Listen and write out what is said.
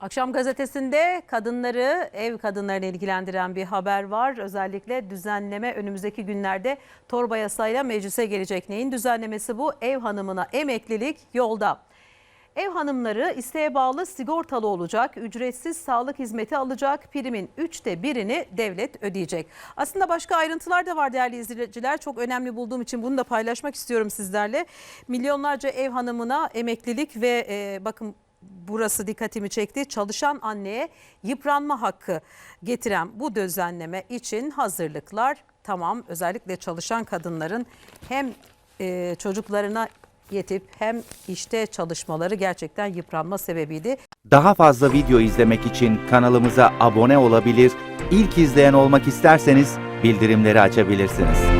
Akşam gazetesinde kadınları, ev kadınlarını ilgilendiren bir haber var. Özellikle düzenleme önümüzdeki günlerde torba yasayla meclise gelecek. Neyin düzenlemesi bu? Ev hanımına emeklilik yolda. Ev hanımları isteğe bağlı sigortalı olacak, ücretsiz sağlık hizmeti alacak, primin üçte birini devlet ödeyecek. Aslında başka ayrıntılar da var değerli izleyiciler. Çok önemli bulduğum için bunu da paylaşmak istiyorum sizlerle. Milyonlarca ev hanımına emeklilik ve e, bakın burası dikkatimi çekti. Çalışan anneye yıpranma hakkı getiren bu düzenleme için hazırlıklar tamam. Özellikle çalışan kadınların hem e, çocuklarına yetip hem işte çalışmaları gerçekten yıpranma sebebiydi. Daha fazla video izlemek için kanalımıza abone olabilir, ilk izleyen olmak isterseniz bildirimleri açabilirsiniz.